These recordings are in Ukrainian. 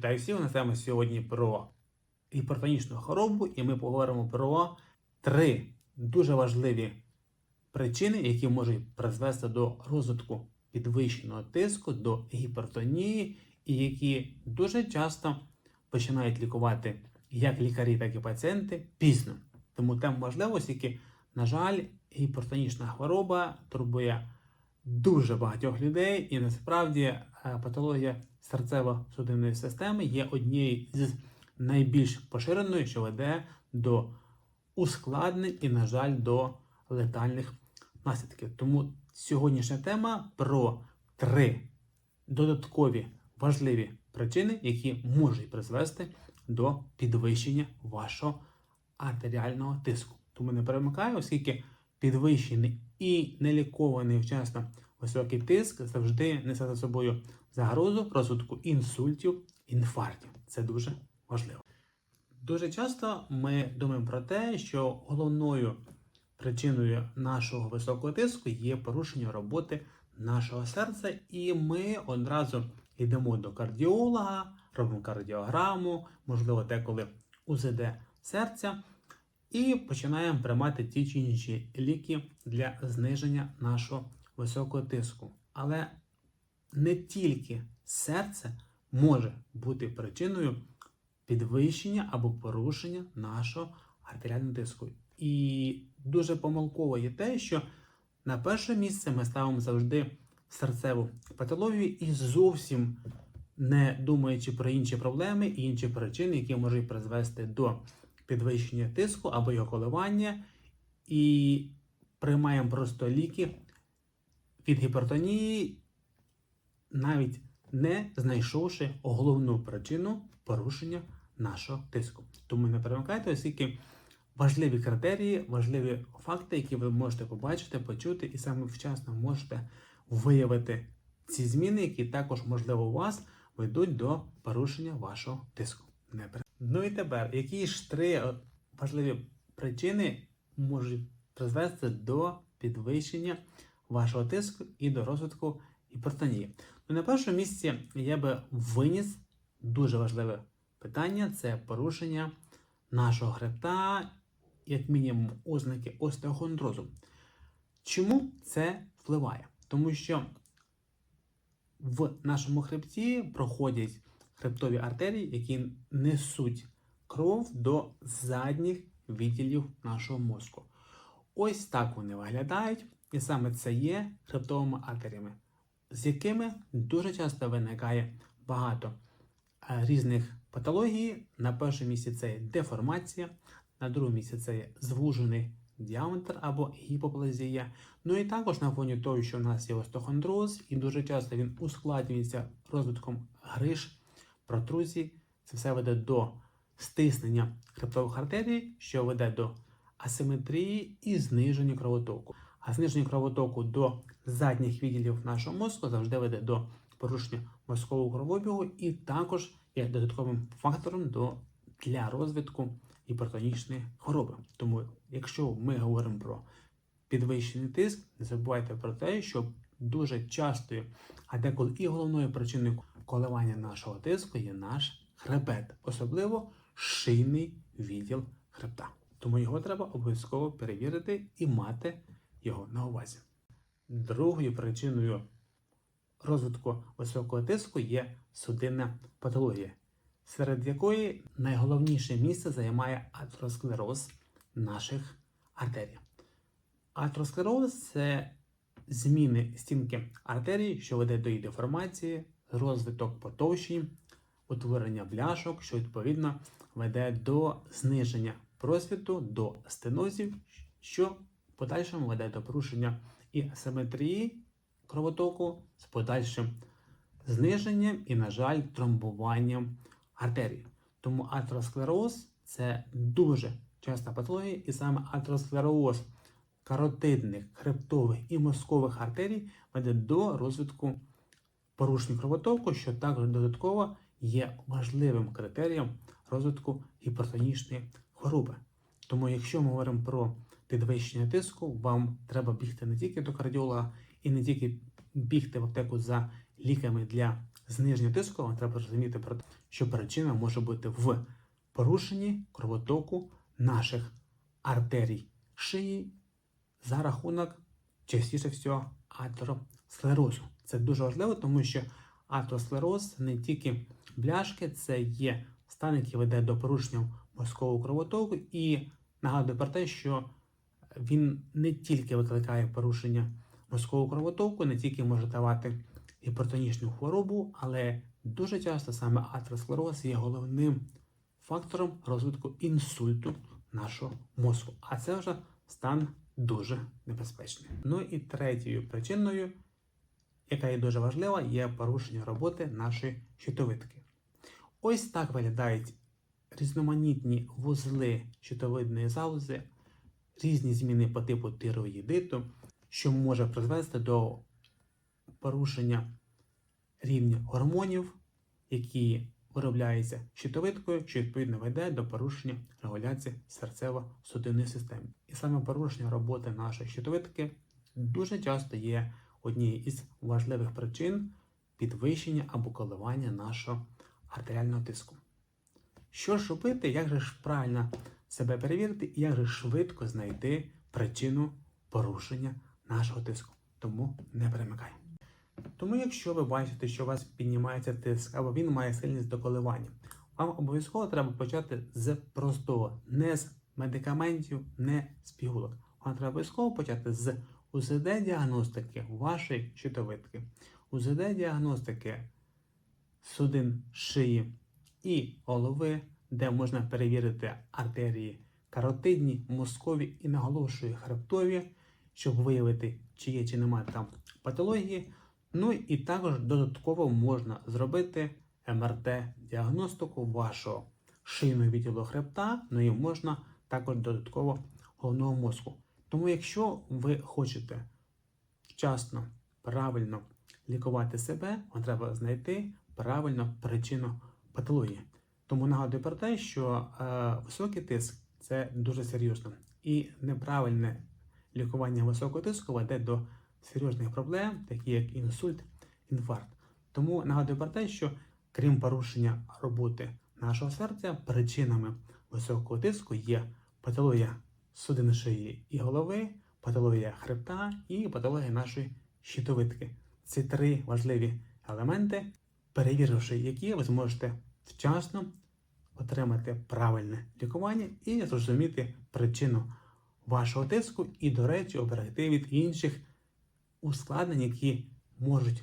Вітаю всіх! На тему сьогодні про гіпертонічну хворобу, і ми поговоримо про три дуже важливі причини, які можуть призвести до розвитку підвищеного тиску, до гіпертонії, і які дуже часто починають лікувати як лікарі, так і пацієнти пізно. Тому тема важлива, оскільки, на жаль, гіпертонічна хвороба турбує дуже багатьох людей, і насправді е, патологія серцево-судинної системи є однією з найбільш поширеною, що веде до ускладнень і, на жаль, до летальних наслідків. Тому сьогоднішня тема про три додаткові важливі причини, які можуть призвести до підвищення вашого артеріального тиску. Тому не перемикаю, оскільки підвищений і нелікований вчасно високий тиск завжди несе за собою загрозу розвитку інсультів, інфарктів. Це дуже важливо. Дуже часто ми думаємо про те, що головною причиною нашого високого тиску є порушення роботи нашого серця, і ми одразу йдемо до кардіолога, робимо кардіограму, можливо, деколи УЗД серця, і починаємо приймати ті чи інші ліки для зниження нашого високого тиску. Але не тільки серце може бути причиною підвищення або порушення нашого артеріального тиску. І дуже помилково є те, що на перше місце ми ставимо завжди серцеву патологію і зовсім не думаючи про інші проблеми і інші причини, які можуть призвести до підвищення тиску або його коливання, і приймаємо просто ліки від гіпертонії, навіть не знайшовши головну причину порушення нашого тиску. Тому не перемикайте, оскільки важливі критерії, важливі факти, які ви можете побачити, почути, і саме вчасно можете виявити ці зміни, які також, можливо, у вас ведуть до порушення вашого тиску. Не Ну і тепер, які ж три важливі причини можуть призвести до підвищення вашого тиску і до розвитку гіпертонії? Ну, на першому місці я би виніс дуже важливе питання це порушення нашого хребта, як мінімум, ознаки остеохондрозу. Чому це впливає? Тому що в нашому хребті проходять хребтові артерії, які несуть кров до задніх відділів нашого мозку. Ось так вони виглядають, і саме це є хребтовими артеріями, з якими дуже часто виникає багато е, різних патологій. На першому місці це є деформація, на другому місці це є звужений діаметр або гіпоплазія. Ну і також на фоні того, що в нас є остеохондроз, і дуже часто він ускладнюється розвитком гриж, протрузій. Це все веде до стиснення хребтових артерій, що веде до асиметрії і зниження кровотоку. А зниження кровотоку до задніх відділів нашого мозку завжди веде до порушення мозкового кровообігу і також є додатковим фактором до, для розвитку гіпертонічної хвороби. Тому, якщо ми говоримо про підвищений тиск, не забувайте про те, що дуже частою, а деколи і головною причиною коливання нашого тиску є наш хребет, особливо шийний відділ хребта. Тому його треба обов'язково перевірити і мати його на увазі. Другою причиною розвитку високого тиску є судинна патологія, серед якої найголовніше місце займає атеросклероз наших артерій. Атеросклероз це зміни стінки артерії, що веде до її деформації, розвиток потовщень, утворення бляшок, що відповідно веде до зниження просвіту, до стенозів, що в подальшому веде до порушення і асиметрії кровотоку з подальшим зниженням і, на жаль, тромбуванням артерій. Тому атеросклероз це дуже часта патологія, і саме атеросклероз каротидних, хребтових і мозкових артерій веде до розвитку порушень кровотоку, що також додатково є важливим критерієм розвитку гіпертонічної хвороби. Тому, якщо ми говоримо про підвищення тиску, вам треба бігти не тільки до кардіолога і не тільки бігти в аптеку за ліками для зниження тиску, вам треба розуміти що причина може бути в порушенні кровотоку наших артерій шиї за рахунок частіше всього атеросклерозу. Це дуже важливо, тому що атеросклероз не тільки бляшки, це є стан, який веде до порушення мозкового кровотоку, і нагадую про те, що він не тільки викликає порушення мозкового кровотоку, не тільки може давати гіпертонічну хворобу, але дуже часто саме атеросклероз є головним фактором розвитку інсульту нашого мозку. А це вже стан дуже небезпечний. Ну і третьою причиною, яка є дуже важлива, є порушення роботи нашої щитовидки. Ось так виглядають різноманітні вузли щитовидної залози, різні зміни по типу тироїдиту, що може призвести до порушення рівня гормонів, які виробляються щитовидкою, що відповідно веде до порушення регуляції серцево-судинної системи. І саме порушення роботи нашої щитовидки дуже часто є однією із важливих причин підвищення або коливання нашого артеріального тиску. Що ж робити, як же ж правильно себе перевірити і як же швидко знайти причину порушення нашого тиску? Тому не перемикай. Тому, якщо ви бачите, що у вас піднімається тиск або він має сильність до коливання, вам обов'язково треба почати з простого, не з медикаментів, не з пігулок. Вам треба обов'язково почати з УЗД-діагностики вашої щитовидки, УЗД-діагностики судин шиї і голови, де можна перевірити артерії каротидні, мозкові і наголошую хребтові, щоб виявити, чи є чи немає там патології. Ну і також додатково можна зробити МРТ-діагностику вашого шийного відділу хребта, ну і можна також додатково головного мозку. Тому, якщо ви хочете вчасно, правильно лікувати себе, вам треба знайти правильну причину патології. Тому нагадую про те, що е, високий тиск це дуже серйозно. І неправильне лікування високого тиску веде до серйозних проблем, такі як інсульт, інфаркт. Тому нагадую про те, що крім порушення роботи нашого серця, причинами високого тиску є патологія судин шиї і голови, патологія хребта і патологія нашої щитовидки. Ці три важливі елементи, перевіривши які, ви зможете вчасно отримати правильне лікування і зрозуміти причину вашого тиску, і, до речі, оберегти від інших ускладнень, які можуть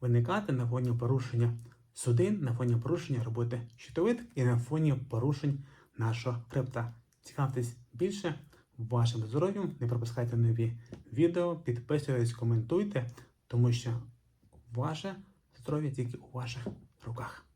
виникати на фоні порушення судин, на фоні порушення роботи щитовидки і на фоні порушень нашого хребта. Цікавтесь більше вашим здоров'ям, не пропускайте нові відео, підписуйтесь, коментуйте, тому що ваше здоров'я тільки у ваших руках.